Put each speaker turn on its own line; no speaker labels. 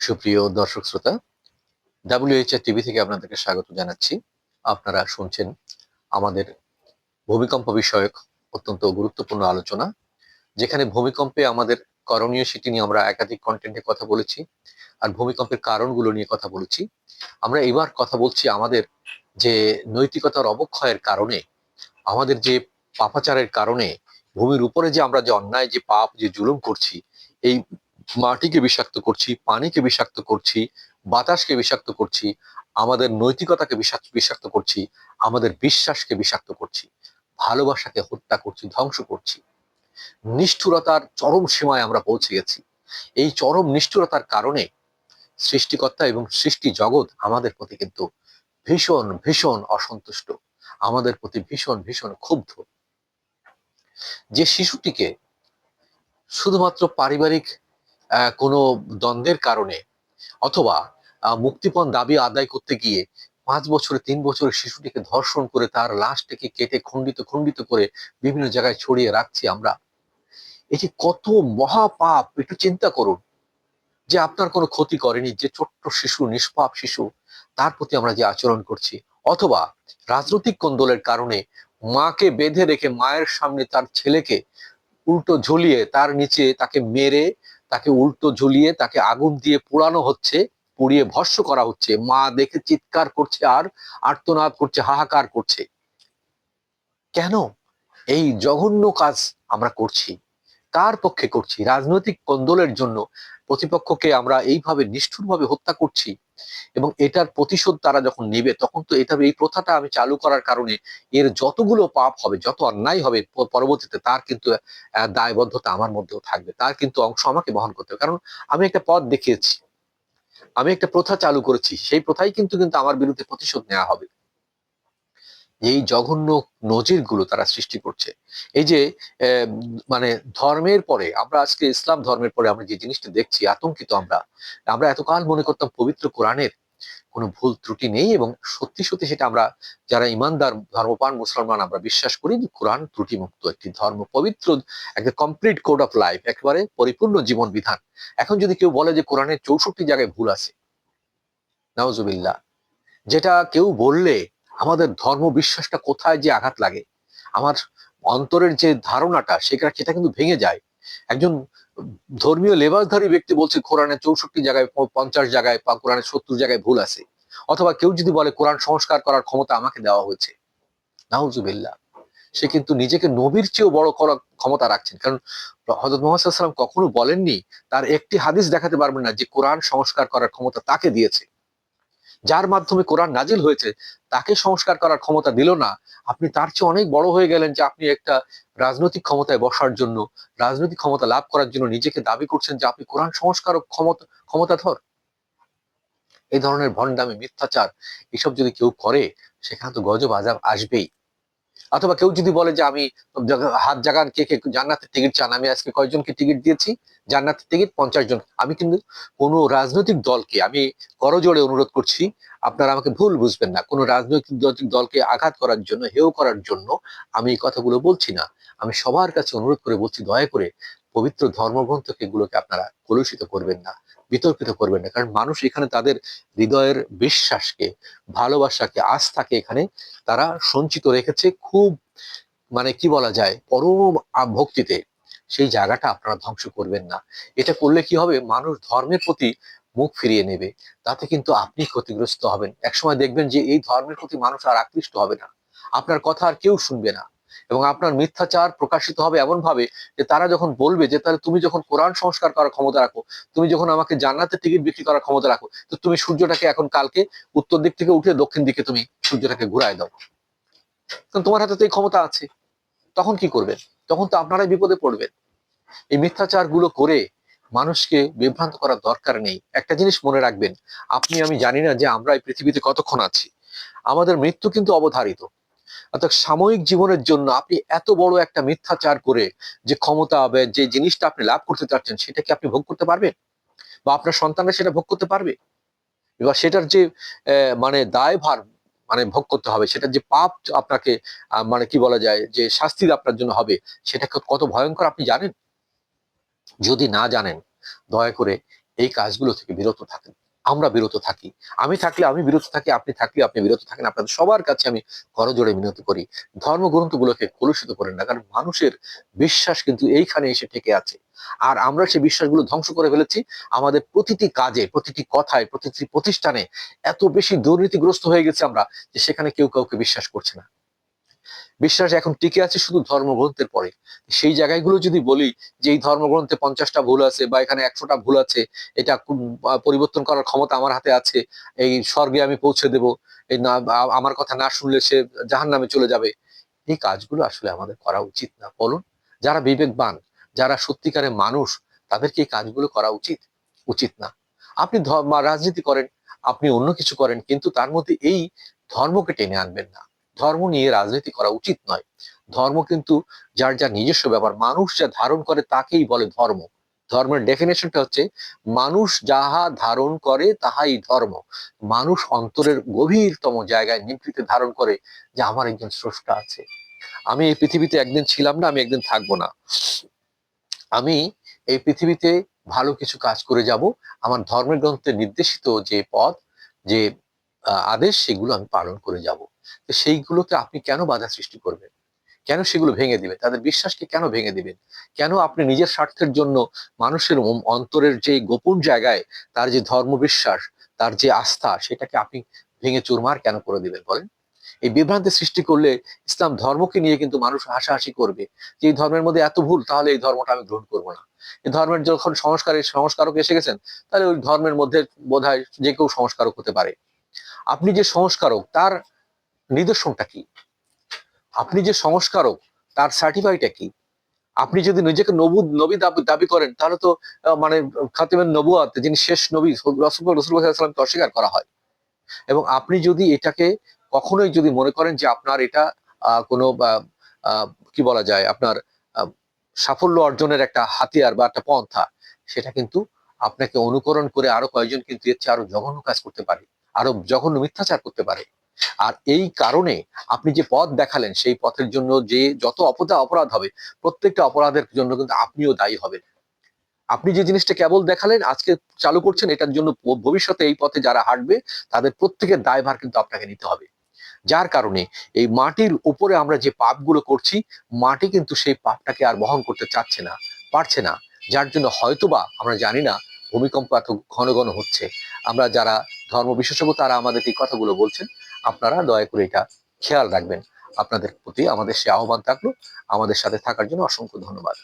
সুপ্রিয় দর্শক শ্রোতা ডাব্লিউএইচআর টিভি থেকে আপনাদেরকে স্বাগত জানাচ্ছি। আপনারা শুনছেন আমাদের ভূমিকম্প বিষয়ক অত্যন্ত গুরুত্বপূর্ণ আলোচনা, যেখানে ভূমিকম্পে আমাদের করণীয় সেটি নিয়ে আমরা একাধিক কন্টেন্টে কথা বলেছি আর ভূমিকম্পের কারণগুলো নিয়ে কথা বলেছি। আমরা এবার কথা বলছি আমাদের যে নৈতিকতার অবক্ষয়ের কারণে, আমাদের যে পাপাচারের কারণে, ভূমির উপরে যে আমরা যে অন্যায়, যে পাপ, যে জুলুম করছি, এই মাটিকে বিষাক্ত করছি, পানিকে বিষাক্ত করছি, বাতাসকে বিষাক্ত করছি, আমাদের নৈতিকতাকে বিষাক্ত করছি, আমাদের বিশ্বাসকে বিষাক্ত করছি, ভালোবাসাকে হত্যা করছি, ধ্বংস করছি। নিষ্ঠুরতার চরম সীমায় আমরা পৌঁছে গেছি। এই চরম নিষ্ঠুরতার কারণে সৃষ্টিকর্তা এবং সৃষ্টি জগৎ আমাদের প্রতি কিন্তু ভীষণ ভীষণ অসন্তুষ্ট। আমাদের প্রতি ভীষণ ভীষণ ক্ষুব্ধ। যে শিশুটিকে শুধুমাত্র পারিবারিক কোনো দ্বন্দ্বের কারণে অথবা মুক্তিপণ দাবি আদায় করতে গিয়ে পাঁচ বছরে তিন বছরের শিশুটিকে ধর্ষণ করে তার লাশটাকে কেটে খণ্ডিত খণ্ডিত করে বিভিন্ন জায়গায় ছড়িয়ে রাখছি আমরা। এটি কত মহাপাপ, একটু চিন্তা করুন। যে আপনার কোনো ক্ষতি করেনি, যে ছোট্ট শিশু, নিষ্পাপ শিশু, তার প্রতি আমরা যে আচরণ করছি। অথবা রাজনৈতিক কোন্দলের কারণে মাকে বেঁধে রেখে মায়ের সামনে তার ছেলেকে উল্টো ঝুলিয়ে তার নিচে তাকে মেরে তাকে উল্টো ঝুলিয়ে, তাকে আগুন দিয়ে পোড়ানো হচ্ছে, পুড়িয়ে ভস্য করা হচ্ছে। মা দেখে চিৎকার করছে আর আর্তনাদ করছে, হাহাকার করছে। কেন? এই জঘন্য কাজ আমরা করছি। কার পক্ষে করছি? রাজনৈতিক কোন্দলের জন্য প্রতিপক্ষকে আমরা এইভাবে নিষ্ঠুরভাবে হত্যা করছি এবং এটার প্রতিশোধ তারা যখন নেবে, তখন তো এটা এই প্রথাটা আমি চালু করার কারণে এর যতগুলো পাপ হবে, যত অন্যায় হবে পরবর্তীতে তার কিন্তু দায়বদ্ধতা আমার মধ্যেও থাকবে। তার কিন্তু অংশ আমাকে বহন করতে হবে। কারণ আমি একটা পথ দেখিয়েছি। আমি একটা প্রথা চালু করেছি। সেই প্রথাই কিন্তু কিন্তু আমার বিরুদ্ধে প্রতিশোধ নেওয়া হবে। এই জঘন্য নজিরগুলো তারা সৃষ্টি করছে। এই যে মানে ধর্মের পরে, আমরা আজকে ইসলাম ধর্মের পরে আমরা যে জিনিসটা দেখছি, আতঙ্কিত আমরা আমরা এতকাল মনে করতাম পবিত্র কোরআনের কোনো ভুল ত্রুটি নেই এবং সত্যি সত্যি সেটা আমরা যারা ইমানদার ধর্মপান মুসলমান, আমরা বিশ্বাস করি যে কোরআন ত্রুটিমুক্ত একটি ধর্ম, পবিত্র একটা কমপ্লিট কোড অফ লাইফ একেবারে পরিপূর্ণ জীবন বিধান এখন যদি কেউ বলে যে কোরআনের চৌষট্টি জায়গায় ভুল আছে নাওজুবিল্লাহ যেটা কেউ বললে আমাদের ধর্ম বিশ্বাসটা কোথায় যে আঘাত লাগে? আমার অন্তরের যে ধারণাটা, সেটা সেটা কিন্তু ভেঙে যায়। একজন ধর্মীয় লেবাসধারী ব্যক্তি বলছে কোরআনের চৌষট্টি জায়গায় পঞ্চাশ জায়গায় বা কোরআনের সত্তর জায়গায় ভুল আছে। অথবা কেউ যদি বলে, কোরআন সংস্কার করার ক্ষমতা আমাকে দেওয়া হয়েছে। নাউজুবিল্লাহ। সে কিন্তু নিজেকে নবীর চেয়েও বড় করার ক্ষমতা রাখছেন। কারণ হজরত মোহাম্মদ কখনো বলেননি, তার একটি হাদিস দেখাতে পারবেন না যে কোরআন সংস্কার করার ক্ষমতা তাকে দিয়েছে। যার মাধ্যমে কোরআন নাজিল হয়েছে, তাকে সংস্কার করার ক্ষমতা দিল না। আপনি তার চেয়ে অনেক বড় হয়ে গেলেন যে আপনি একটা রাজনৈতিক ক্ষমতায় বসার জন্য, রাজনৈতিক ক্ষমতা লাভ করার জন্য নিজেকে দাবি করছেন যে আপনি কোরআন সংস্কার ক্ষমতা, ক্ষমতাধর। এই ধরনের ভণ্ডামি, মিথ্যাচার, এসব যদি কেউ করে, সেখানে তো গজব আজাব আসবেই। অথবা কেউ যদি বলে যে আমি হাত জাগান কে কে জান্নাতের টিকিট চান, আমি আজকে কয়জনকে টিকিট দিয়েছি? জান্নাতের টিকিট পঞ্চাশ জন। আমি কিন্তু কোনো রাজনৈতিক দলকে, আমি করজোড়ে অনুরোধ করছি, আপনারা আমাকে ভুল বুঝবেন না। কোনো রাজনৈতিক দলকে আঘাত করার জন্য হেও করার জন্য আমি এই কথাগুলো বলছি না। আমি সবার কাছে অনুরোধ করে বলছি, দয়া করে পবিত্র ধর্মগ্রন্থকে এগুলোকে আপনারা কলুষিত করবেন না, বিতর্কিত করবেন না। কারণ মানুষ এখানে তাদের হৃদয়ের বিশ্বাসকে, ভালোবাসাকে, আস্থাকে এখানে তারা সঞ্চিত রেখেছে খুব মানে কি বলা যায়, পরম ভক্তিতে। সেই জায়গাটা আপনারা ধ্বংস করবেন না। এটা করলে কি হবে? মানুষ ধর্মের প্রতি মুখ ফিরিয়ে নেবে। তাতে কিন্তু আপনি ক্ষতিগ্রস্ত হবেন। একসময় দেখবেন যে এই ধর্মের প্রতি মানুষ আর আকৃষ্ট হবে না। আপনার কথা আর কেউ শুনবে না। এবং আপনার মিথ্যাচার প্রকাশিত হবে এমন ভাবে যে তারা যখন বলবে যে তাহলে তুমি যখন কোরআন সংস্কার করার ক্ষমতা রাখো, তুমি যখন আমাকে জান্নাতের টিকিট বিক্রি করার ক্ষমতা রাখো, তো তুমি সূর্যটাকে এখন কালকে উত্তর দিক থেকে উঠে দক্ষিণ দিকে তুমি সূর্যটাকে ঘুরায় দাও। তোমার হাতে তো এই ক্ষমতা আছে। তখন কি করবেন? তখন তো আপনারাই বিপদে পড়বেন। এই মিথ্যাচারগুলো করে মানুষকে বিভ্রান্ত করার দরকার নেই। একটা জিনিস মনে রাখবেন, আপনি আমি জানি না যে আমরা এই পৃথিবীতে কতক্ষণ আছি। আমাদের মৃত্যু কিন্তু অবধারিত। অর্থাৎ সাময়িক জীবনের জন্য আপনি এত বড় একটা মিথ্যাচার করে যে ক্ষমতা হবে যে জিনিসটা আপনি লাভ করতে চাচ্ছেন সেটা কি আপনি ভোগ করতে পারবেন? বা আপনার সন্তানরা সেটা ভোগ করতে পারবে? এবার সেটার যে মানে দায়ভার মানে ভোগ করতে হবে, সেটার যে পাপ আপনাকে মানে কি বলা যায়, যে শাস্তি আপনার জন্য হবে সেটা কত ভয়ঙ্কর আপনি জানেন? যদি না জানেন, দয়া করে এই কাজগুলো থেকে বিরত থাকেন। আমরা বিরত থাকি। আমি থাকলে আমি বিরত থাকি, আপনি থাকলে আপনি বিরত থাকেন। আপনাদের সবার কাছে আমি করজোড়ে মিনতি করি। ধর্মগ্রন্থগুলোকে কলুষিত করেন না, কারণ মানুষের বিশ্বাস কিন্তু এইখানে এসে ঠেকে আছে। আর আমরা সেই বিশ্বাসগুলো ধ্বংস করে ফেলেছি। আমাদের প্রতিটি কাজে, প্রতিটি কথায়, প্রতিটি প্রতিষ্ঠানে এত বেশি দুর্নীতিগ্রস্ত হয়ে গেছে আমরা যে সেখানে কেউ কাউকে বিশ্বাস করছে না। বিশ্বাস এখন টিকে আছে শুধু ধর্মগ্রন্থের পরে। সেই জায়গাগুলো যদি বলি যে এই ধর্মগ্রন্থে পঞ্চাশটা ভুল আছে বা এখানে একশোটা ভুল আছে, এটা পরিবর্তন করার ক্ষমতা আমার হাতে আছে, এই স্বর্গে আমি পৌঁছে দেব, এই না আমার কথা না শুনলে সে জাহান নামে চলে যাবে। এই কাজগুলো আসলে আমাদের করা উচিত না। বলুন, যারা বিবেকবান, যারা সত্যিকারের মানুষ তাদেরকে এই কাজগুলো করা উচিত? উচিত না। আপনি রাজনীতি করেন, আপনি অন্য কিছু করেন, কিন্তু তার মধ্যে এই ধর্মকে টেনে আনবেন না। ধর্ম নিয়ে রাজনীতি করা উচিত নয়। ধর্ম কিন্তু যার যার নিজস্ব ব্যাপার, মানুষ যা ধারণ করে তাকেই বলে ধর্ম। ধর্মের ডেফিনেশনটা হচ্ছে, মানুষ যাহা ধারণ করে তাহাই ধর্ম। মানুষ অন্তরের গভীরতম জায়গায় নিভৃতে ধারণ করে যে আমার একজন স্রষ্টা আছে। আমি এই পৃথিবীতে একদিন ছিলাম না, আমি একদিন থাকব না। আমি এই পৃথিবীতে ভালো কিছু কাজ করে যাব। আমার ধর্মের গ্রন্থে নির্দেশিত যে পথ, যে আদেশ, সেগুলো আমি পালন করে যাব। তো সেইগুলোতে আপনি কেন বাধা সৃষ্টি করবেন? কেন সেগুলো ভেঙে দিবেন? তাদের বিশ্বাসকে কেন ভেঙে দিবেন? কেন আপনি নিজের স্বার্থের জন্য মানুষের অন্তরের যে গোপন জায়গায় তার যে ধর্মবিশ্বাস তার যে আস্থা, সেটাকে আপনি ভেঙে চুরমার কেন করে দিবেন বলেন? এই বিভ্রান্তি সৃষ্টি করলে ইসলাম ধর্মকে নিয়ে কিন্তু মানুষ হাসাহাসি করবে যে এই ধর্মের মধ্যে এত ভুল, তাহলে এই ধর্মটা আমি গ্রহণ করব না। এই ধর্মের যখন সংস্কারের সংস্কারক এসে গেছেন, তাহলে ওই ধর্মের মধ্যে বোধহয় যে কেউ সংস্কারক হতে পারে। আপনি যে সংস্কারক, তার নিদর্শনটা কি? আপনি যে সংস্কারক, তার সার্টিফাইটা কি? আপনি যদি নিজেকে নবু নবী দাবি দাবি করেন, তাহলে তো মানে খাতিমের নবুয়াত, যিনি শেষ নবী রসুল রসুল্লাহামকে অস্বীকার করা হয়। এবং আপনি যদি এটাকে কখনোই যদি মনে করেন যে আপনার এটা কোনো কি বলা যায়, আপনার সাফল্য অর্জনের একটা হাতিয়ার বা একটা পন্থা, সেটা কিন্তু আপনাকে অনুকরণ করে আরও কয়েকজন কিন্তু এর চেয়ে আরও জঘন্য কাজ করতে পারে, আরও জঘন্য মিথ্যাচার করতে পারে। আর এই কারণে আপনি যে পথ দেখালেন, সেই পথের জন্য যে যত অপদা অপরাধ হবে, প্রত্যেকটা অপরাধের জন্য কিন্তু আপনিও দায়ী হবেন। আপনি যে জিনিসটা কেবল দেখালেন, আজকে চালু করছেন, এটার জন্য ভবিষ্যতে এই পথে যারা হাঁটবে, তাদের প্রত্যেকের দায়ভার কিন্তু আপনাকে নিতে হবে। যার কারণে এই মাটির উপরে আমরা যে পাপগুলো করছি, মাটি কিন্তু সেই পাপটাকে আর বহন করতে চাচ্ছে না, পারছে না। যার জন্য হয়তোবা, আমরা জানি না, ভূমিকম্প এত ঘন ঘন হচ্ছে। আমরা যারা ধর্ম বিশেষজ্ঞ তারা আমাদের এই কথাগুলো বলছেন। আপনারা দয়া করে এটা খেয়াল রাখবেন। আপনাদের প্রতি আমাদের সে আহ্বান থাকল। আমাদের সাথে থাকার জন্য অসংখ্য ধন্যবাদ।